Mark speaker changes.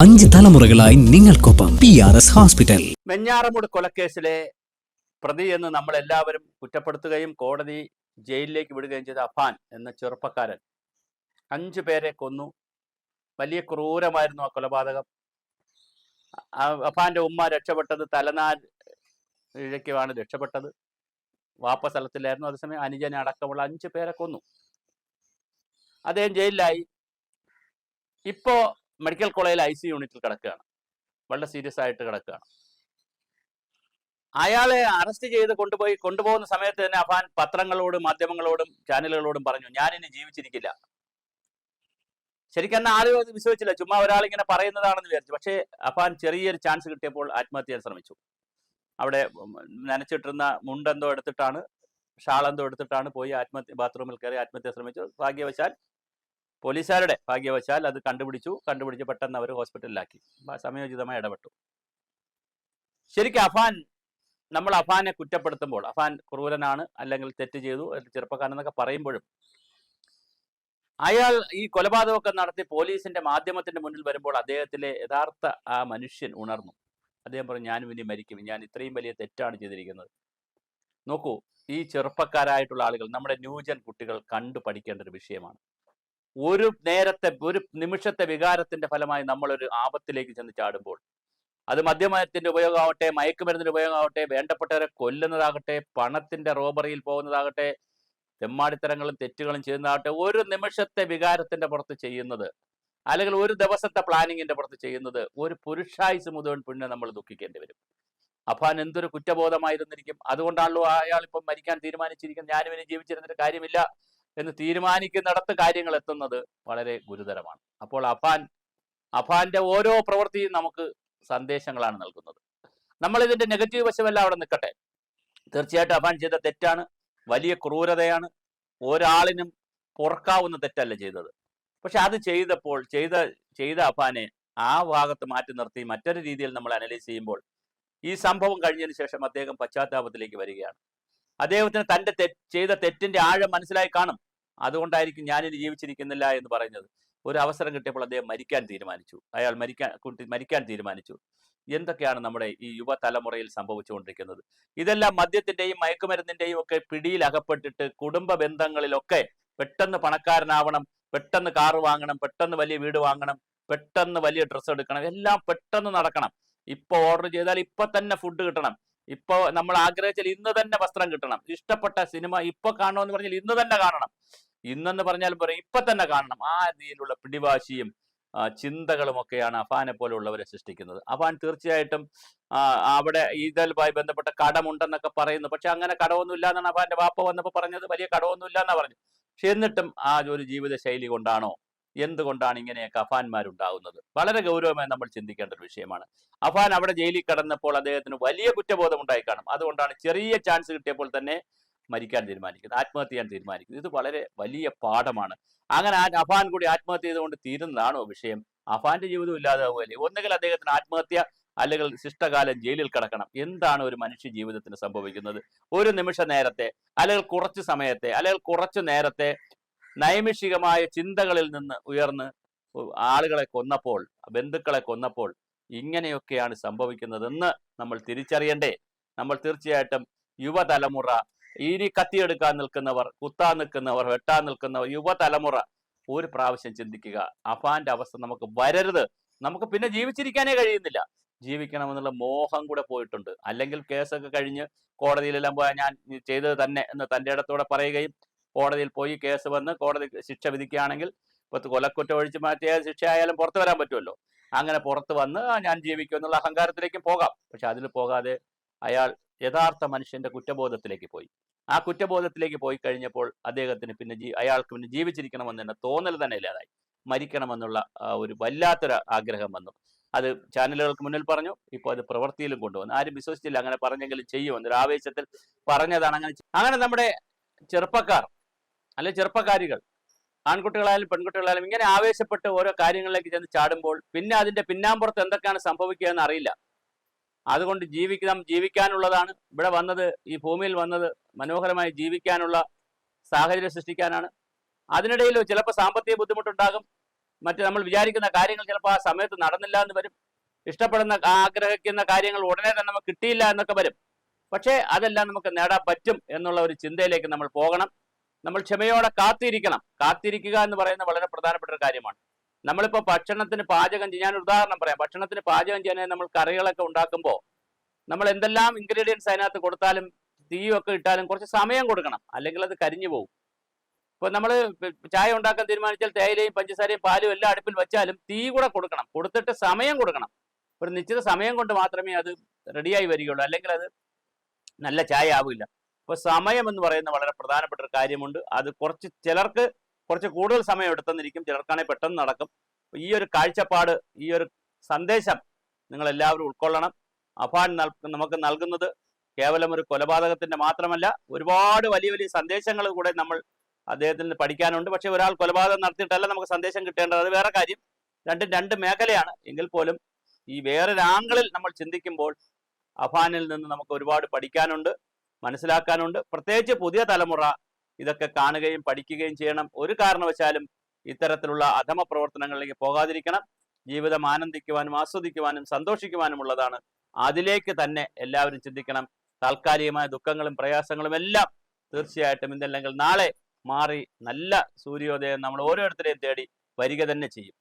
Speaker 1: അഞ്ച് തലമുറകളായി നിങ്ങൾക്കൊപ്പം P R S hospital
Speaker 2: Venjaramoodu കൊലക്കേസിലെ പ്രതി എന്ന് നമ്മൾ എല്ലാവരും കുറ്റപ്പെടുത്തുകയും കോടതി ജയിലിലേക്ക് വിടുകയും ചെയ്ത അഫാൻ എന്ന ചെറുപ്പക്കാരൻ അഞ്ചു പേരെ കൊന്നു. വലിയ ക്രൂരമായിരുന്നു ആ കൊലപാതകം. അഫാന്റെ ഉമ്മ രക്ഷപ്പെട്ടത് തലനാട് ഇഴയ്ക്കുമാണ് രക്ഷപ്പെട്ടത്. വാപ്പ സ്ഥലത്തിലായിരുന്നു അതേസമയം അനുജനെ അടക്കമുള്ള അഞ്ച് പേരെ കൊന്നു. അദ്ദേഹം ജയിലിലായി. ഇപ്പോ മെഡിക്കൽ കോളേജിൽ ഐ സി യൂണിറ്റിൽ കിടക്കുകയാണ്. വളരെ സീരിയസ് ആയിട്ട് കിടക്കുകയാണ്. അയാളെ അറസ്റ്റ് ചെയ്ത് കൊണ്ടുപോയി കൊണ്ടുപോകുന്ന സമയത്ത് തന്നെ അഫാൻ പത്രങ്ങളോടും മാധ്യമങ്ങളോടും ചാനലുകളോടും പറഞ്ഞു ഞാനിനി ജീവിച്ചിരിക്കില്ല. ശരിക്കും ആരും അത് വിശ്വസിച്ചില്ല. ചുമ്മാ ഒരാളിങ്ങനെ പറയുന്നതാണെന്ന് വിചാരിച്ചു. പക്ഷേ അഫാൻ ചെറിയൊരു ചാൻസ് കിട്ടിയപ്പോൾ ആത്മഹത്യ ചെയ്യാൻ ശ്രമിച്ചു. അവിടെ നനച്ചിട്ടിരുന്ന മുണ്ടെന്തോ എടുത്തിട്ടാണ് ഷാളെന്തോ എടുത്തിട്ടാണ് പോയി ആത്മഹത്യ ബാത്റൂമിൽ കയറി ആത്മഹത്യ ശ്രമിച്ചു. ഭാഗ്യവശാൽ പോലീസുകാരുടെ ഭാഗ്യവശാൽ അത് കണ്ടുപിടിച്ചു. കണ്ടുപിടിച്ച് പെട്ടെന്ന് അവർ ഹോസ്പിറ്റലിലാക്കി. സമയോചിതമായി ഇടപെട്ടു. ശരിക്കും അഫാൻ നമ്മൾ അഫാനെ കുറ്റപ്പെടുത്തുമ്പോൾ അഫാൻ ക്രൂരനാണ് അല്ലെങ്കിൽ തെറ്റ് ചെയ്തു എന്നൊക്കെ പറയുമ്പോഴും അയാൾ ഈ കൊലപാതകമൊക്കെ നടത്തി പോലീസിന്റെ മാധ്യമത്തിന്റെ മുന്നിൽ വരുമ്പോൾ അദ്ദേഹത്തിലെ യഥാർത്ഥ ആ മനുഷ്യൻ ഉണർന്നു. അദ്ദേഹം പറഞ്ഞു ഞാനും ഇനി മരിക്കും. ഞാൻ ഇത്രയും വലിയ തെറ്റാണ് ചെയ്തിരിക്കുന്നത്. നോക്കൂ ഈ ചെറുപ്പക്കാരായിട്ടുള്ള ആളുകൾ നമ്മുടെ ന്യൂജൻ കുട്ടികൾ കണ്ടു പഠിക്കേണ്ട ഒരു വിഷയമാണ്. ഒരു നേരത്തെ ഒരു നിമിഷത്തെ വികാരത്തിന്റെ ഫലമായി നമ്മളൊരു ആപത്തിലേക്ക് ചെന്ന് ചാടുമ്പോൾ അത് മദ്യമയത്തിന്റെ ഉപയോഗമാവട്ടെ മയക്കുമരുന്നിന്റെ ഉപയോഗമാവട്ടെ വേണ്ടപ്പെട്ടവരെ കൊല്ലുന്നതാകട്ടെ പണത്തിന്റെ റോബറിയിൽ പോകുന്നതാകട്ടെ തെമ്മാടിത്തരങ്ങളും തെറ്റുകളും ചെയ്യുന്നതാകട്ടെ ഒരു നിമിഷത്തെ വികാരത്തിന്റെ പുറത്ത് ചെയ്യുന്നത് അല്ലെങ്കിൽ ഒരു ദിവസത്തെ പ്ലാനിങ്ങിന്റെ പുറത്ത് ചെയ്യുന്നത് ഒരു പുരുഷായുസ് മുഴുവൻ പിന്നെ നമ്മൾ ദുഃഖിക്കേണ്ടി വരും. അഫാൻ എന്തൊരു കുറ്റബോധമായിരുന്നിരിക്കും. അതുകൊണ്ടാണല്ലോ അയാൾ ഇപ്പം മരിക്കാൻ തീരുമാനിച്ചിരിക്കുന്നത്. ഞാനും ഇനി ജീവിച്ചിരുന്നിട്ട് കാര്യമില്ല എന്ന് തീരുമാനിക്കുന്നിടത്ത് കാര്യങ്ങൾ എത്തുന്നത് വളരെ ഗുരുതരമാണ്. അപ്പോൾ അഫാൻ അഫാന്റെ ഓരോ പ്രവൃത്തിയും നമുക്ക് സന്ദേശങ്ങളാണ് നൽകുന്നത്. നമ്മൾ ഇതിന്റെ നെഗറ്റീവ് വശമെല്ലാം അവിടെ നിൽക്കട്ടെ. തീർച്ചയായിട്ടും അഫാൻ ചെയ്ത തെറ്റാണ്. വലിയ ക്രൂരതയാണ്. ഒരാളിനും പൊറക്കാവുന്ന തെറ്റല്ല ചെയ്തത്. പക്ഷെ അത് ചെയ്തപ്പോൾ ചെയ്ത ചെയ്ത അഫാനെ ആ ഭാഗത്ത് മാറ്റി നിർത്തി മറ്റൊരു രീതിയിൽ നമ്മൾ അനലൈസ് ചെയ്യുമ്പോൾ ഈ സംഭവം കഴിഞ്ഞതിന് ശേഷം അദ്ദേഹം പശ്ചാത്താപത്തിലേക്ക് വരികയാണ്. അദ്ദേഹത്തിന് തന്റെ ചെയ്ത തെറ്റിന്റെ ആഴം മനസ്സിലായി കാണും. അതുകൊണ്ടായിരിക്കും ഞാനിനി ജീവിച്ചിരിക്കുന്നില്ല എന്ന് പറയുന്നത്. ഒരു അവസരം കിട്ടിയപ്പോൾ അദ്ദേഹം മരിക്കാൻ തീരുമാനിച്ചു. അയാൾ മരിക്കാൻ മരിക്കാൻ തീരുമാനിച്ചു. എന്തൊക്കെയാണ് നമ്മുടെ ഈ യുവതലമുറയിൽ സംഭവിച്ചുകൊണ്ടിരിക്കുന്നത്? ഇതെല്ലാം മദ്യത്തിന്റെയും മയക്കുമരുന്നിന്റെയും ഒക്കെ പിടിയിൽ അകപ്പെട്ടിട്ട് കുടുംബ ബന്ധങ്ങളിലൊക്കെ പെട്ടെന്ന് പണക്കാരനാവണം പെട്ടെന്ന് കാറ് വാങ്ങണം പെട്ടെന്ന് വലിയ വീട് വാങ്ങണം പെട്ടെന്ന് വലിയ ഡ്രസ്സ് എടുക്കണം എല്ലാം പെട്ടെന്ന് നടക്കണം. ഇപ്പൊ ഓർഡർ ചെയ്താൽ ഇപ്പൊ തന്നെ ഫുഡ് കിട്ടണം. ഇപ്പൊ നമ്മൾ ആഗ്രഹിച്ചാൽ ഇന്ന് തന്നെ വസ്ത്രം കിട്ടണം. ഇഷ്ടപ്പെട്ട സിനിമ ഇപ്പൊ കാണണമെന്ന് പറഞ്ഞാൽ ഇന്ന് തന്നെ കാണണം. ഇന്നെന്ന് പറഞ്ഞാൽ പറയും ഇപ്പൊ തന്നെ കാണണം. ആ രീതിയിലുള്ള പിടിവാശിയും ചിന്തകളും ഒക്കെയാണ് അഫാനെ പോലുള്ളവരെ സൃഷ്ടിക്കുന്നത്. അഫാൻ തീർച്ചയായിട്ടും അവിടെ ഈദലുമായി ബന്ധപ്പെട്ട കടമുണ്ടെന്നൊക്കെ പറയുന്നു. പക്ഷെ അങ്ങനെ കടമൊന്നും ഇല്ല എന്നാണ് അഫാന്റെ വാപ്പ വന്നപ്പോൾ പറഞ്ഞത്. വലിയ കടമൊന്നും ഇല്ല എന്നാ പറഞ്ഞു പക്ഷെ എന്നിട്ടും ആ ഒരു ജീവിത ശൈലി കൊണ്ടാണോ? എന്തുകൊണ്ടാണ് ഇങ്ങനെയൊക്കെ അഫാൻമാരുണ്ടാകുന്നത് വളരെ ഗൗരവമായി നമ്മൾ ചിന്തിക്കേണ്ട ഒരു വിഷയമാണ്. അഫാൻ അവിടെ ജയിലിൽ കടന്നപ്പോൾ അദ്ദേഹത്തിന് വലിയ കുറ്റബോധം ഉണ്ടായി കാണും. അതുകൊണ്ടാണ് ചെറിയ ചാൻസ് കിട്ടിയപ്പോൾ തന്നെ മരിക്കാൻ തീരുമാനിക്കുന്നത് ആത്മഹത്യ ചെയ്യാൻ തീരുമാനിക്കുന്നത്. ഇത് വളരെ വലിയ പാഠമാണ്. അങ്ങനെ ആ അഫാൻ കൂടി ആത്മഹത്യ ചെയ്തുകൊണ്ട് തീരുന്നതാണോ വിഷയം? അഫാന്റെ ജീവിതം ഇല്ലാതാവുകയല്ലേ? ഒന്നുകിൽ അദ്ദേഹത്തിന് ആത്മഹത്യ അല്ലെങ്കിൽ ശിഷ്ടകാലം ജയിലിൽ കിടക്കണം. എന്താണ് ഒരു മനുഷ്യ ജീവിതത്തിന് സംഭവിക്കുന്നത്? ഒരു നിമിഷ നേരത്തെ അല്ലെങ്കിൽ കുറച്ച് സമയത്തെ അല്ലെങ്കിൽ കുറച്ചു നേരത്തെ നൈമിഷികമായ ചിന്തകളിൽ നിന്ന് ഉയർന്ന് ആളുകളെ കൊന്നപ്പോൾ ബന്ധുക്കളെ കൊന്നപ്പോൾ ഇങ്ങനെയൊക്കെയാണ് സംഭവിക്കുന്നതെന്ന് നമ്മൾ തിരിച്ചറിയണ്ടേ? നമ്മൾ തീർച്ചയായിട്ടും യുവതലമുറ ഇനി കത്തിയെടുക്കാൻ നിൽക്കുന്നവർ കുത്താൻ നിൽക്കുന്നവർ വെട്ടാൻ നിൽക്കുന്നവർ യുവതലമുറ ഒരു പ്രാവശ്യം ചിന്തിക്കുക. അഫാന്റെ അവസ്ഥ നമുക്ക് വരരുത്. നമുക്ക് പിന്നെ ജീവിച്ചിരിക്കാനേ കഴിയുന്നില്ല. ജീവിക്കണമെന്നുള്ള മോഹം കൂടെ പോയിട്ടുണ്ട്. അല്ലെങ്കിൽ കേസൊക്കെ കഴിഞ്ഞ് കോടതിയിലെല്ലാം പോയാൽ ഞാൻ ചെയ്തത് തന്നെ എന്ന് തന്റെ ഇടത്തോടെ പറയുകയും കോടതിയിൽ പോയി കേസ് വന്ന് കോടതി ശിക്ഷ വിധിക്കുകയാണെങ്കിൽ ഇപ്പോൾ കൊലക്കുറ്റം ഒഴിച്ചു മാറ്റിയ ശിക്ഷയായാലും പുറത്തു വരാൻ പറ്റുമല്ലോ. അങ്ങനെ പുറത്ത് വന്ന് ഞാൻ ജീവിക്കും എന്നുള്ള അഹങ്കാരത്തിലേക്കും പോകാം. പക്ഷെ അതിൽ പോകാതെ അയാൾ യഥാർത്ഥ മനുഷ്യന്റെ കുറ്റബോധത്തിലേക്ക് പോയി. ആ കുറ്റബോധത്തിലേക്ക് പോയി കഴിഞ്ഞപ്പോൾ അദ്ദേഹത്തിന് പിന്നെ ജീ അയാൾക്ക് പിന്നെ ജീവിച്ചിരിക്കണമെന്ന് തന്നെ തോന്നൽ തന്നെ ഇല്ലാതായി. മരിക്കണമെന്നുള്ള ഒരു വല്ലാത്തൊരു ആഗ്രഹം വന്നു. അത് ചാനലുകൾക്ക് മുന്നിൽ പറഞ്ഞു. ഇപ്പോൾ അത് പ്രവൃത്തിയിലും കൊണ്ടുവന്നു. ആരും വിശ്വസിച്ചില്ല അങ്ങനെ പറഞ്ഞെങ്കിലും ചെയ്യുമെന്ന് ഒരു ആവേശത്തിൽ പറഞ്ഞതാണ് അങ്ങനെ അങ്ങനെ നമ്മുടെ ചെറുപ്പക്കാർ അല്ലെ ചെറുപ്പക്കാരികൾ ആൺകുട്ടികളായാലും പെൺകുട്ടികളായാലും ഇങ്ങനെ ആവേശപ്പെട്ട് ഓരോ കാര്യങ്ങളിലേക്ക് ചെന്ന് ചാടുമ്പോൾ പിന്നെ അതിന്റെ പിന്നാമ്പുറത്ത് എന്തൊക്കെയാണ് സംഭവിക്കുക എന്ന് അറിയില്ല അതുകൊണ്ട് ജീവിക്കാം ജീവിക്കാനുള്ളതാണ്. ഇവിടെ വന്നത് ഈ ഭൂമിയിൽ വന്നത് മനോഹരമായി ജീവിക്കാനുള്ള സാഹചര്യം സൃഷ്ടിക്കാനാണ്. അതിനിടയിൽ ചിലപ്പോൾ സാമ്പത്തിക ബുദ്ധിമുട്ടുണ്ടാകും. മറ്റ് നമ്മൾ വിചാരിക്കുന്ന കാര്യങ്ങൾ ചിലപ്പോൾ ആ സമയത്ത് നടന്നില്ല എന്ന് വരും. ഇഷ്ടപ്പെടുന്ന ആഗ്രഹിക്കുന്ന കാര്യങ്ങൾ ഉടനെ തന്നെ നമുക്ക് കിട്ടിയില്ല എന്നൊക്കെ വരും. പക്ഷേ അതെല്ലാം നമുക്ക് നേടാൻ പറ്റും എന്നുള്ള ഒരു ചിന്തയിലേക്ക് നമ്മൾ പോകണം. നമ്മൾ ക്ഷമയോടെ കാത്തിരിക്കണം. കാത്തിരിക്കുക എന്ന് പറയുന്ന വളരെ പ്രധാനപ്പെട്ട ഒരു കാര്യമാണ്. നമ്മളിപ്പോൾ ഭക്ഷണത്തിന് പാചകം ചെയ്യാൻ ഞാൻ ഉദാഹരണം പറയാം. ഭക്ഷണത്തിന് പാചകം ചെയ്യാൻ നമ്മൾ കറികളൊക്കെ ഉണ്ടാക്കുമ്പോൾ നമ്മൾ എന്തെല്ലാം ഇൻഗ്രീഡിയൻസ് അതിനകത്ത് കൊടുത്താലും തീയൊക്കെ ഇട്ടാലും കുറച്ച് സമയം കൊടുക്കണം. അല്ലെങ്കിൽ അത് കരിഞ്ഞു പോകും ഇപ്പൊ നമ്മൾ ചായ ഉണ്ടാക്കാൻ തീരുമാനിച്ചാൽ തേയിലയും പഞ്ചസാരയും പാലും എല്ലാം അടുപ്പിൽ വെച്ചാലും തീ കൂടെ കൊടുക്കണം. കൊടുത്തിട്ട് സമയം കൊടുക്കണം. ഒരു നിശ്ചിത സമയം കൊണ്ട് മാത്രമേ അത് റെഡിയായി വരികയുള്ളൂ. അല്ലെങ്കിൽ അത് നല്ല ചായ ആവില്ല. അപ്പൊ സമയം എന്ന് പറയുന്ന വളരെ പ്രധാനപ്പെട്ട ഒരു കാര്യമുണ്ട്. അത് കുറച്ച് ചിലർക്ക് കുറച്ച് കൂടുതൽ സമയം എടുത്തെന്നിരിക്കും ചിലർക്കാണെങ്കിൽ പെട്ടെന്ന് നടക്കും. ഈ ഒരു കാഴ്ചപ്പാട് ഈ ഒരു സന്ദേശം നിങ്ങൾ എല്ലാവരും ഉൾക്കൊള്ളണം. അഫാൻ നമുക്ക് നൽകുന്നത് കേവലം ഒരു കൊലപാതകത്തിന്റെ മാത്രമല്ല ഒരുപാട് വലിയ വലിയ സന്ദേശങ്ങൾ കൂടെ നമ്മൾ അദ്ദേഹത്തിൽ നിന്ന് പഠിക്കാനുണ്ട്. പക്ഷെ ഒരാൾ കൊലപാതകം നടത്തിയിട്ടല്ല നമുക്ക് സന്ദേശം കിട്ടേണ്ടത്. അത് വേറെ കാര്യം. രണ്ടും രണ്ട് മേഖലയാണ്. എങ്കിൽ പോലും ഈ വേറെ ആംഗിളിൽ നമ്മൾ ചിന്തിക്കുമ്പോൾ അഫാനിൽ നിന്ന് നമുക്ക് ഒരുപാട് പഠിക്കാനുണ്ട് മനസ്സിലാക്കാനുണ്ട്. പ്രത്യേകിച്ച് പുതിയ തലമുറ ഇതൊക്കെ കാണുകയും പഠിക്കുകയും ചെയ്യണം. ഒരു കാരണവശാലും ഇത്തരത്തിലുള്ള അധമ പ്രവർത്തനങ്ങളിലേക്ക് പോകാതിരിക്കണം. ജീവിതം ആനന്ദിക്കുവാനും ആസ്വദിക്കുവാനും സന്തോഷിക്കുവാനുമുള്ളതാണ്. അതിലേക്ക് തന്നെ എല്ലാവരും ചിന്തിക്കണം. താൽക്കാലികമായ ദുഃഖങ്ങളും പ്രയാസങ്ങളും എല്ലാം തീർച്ചയായിട്ടും ഇന്നല്ലെങ്കിൽ നാളെ മാറി നല്ല സൂര്യോദയം നമ്മൾ ഓരോരുത്തരെയും തേടി വരിക തന്നെ ചെയ്യും.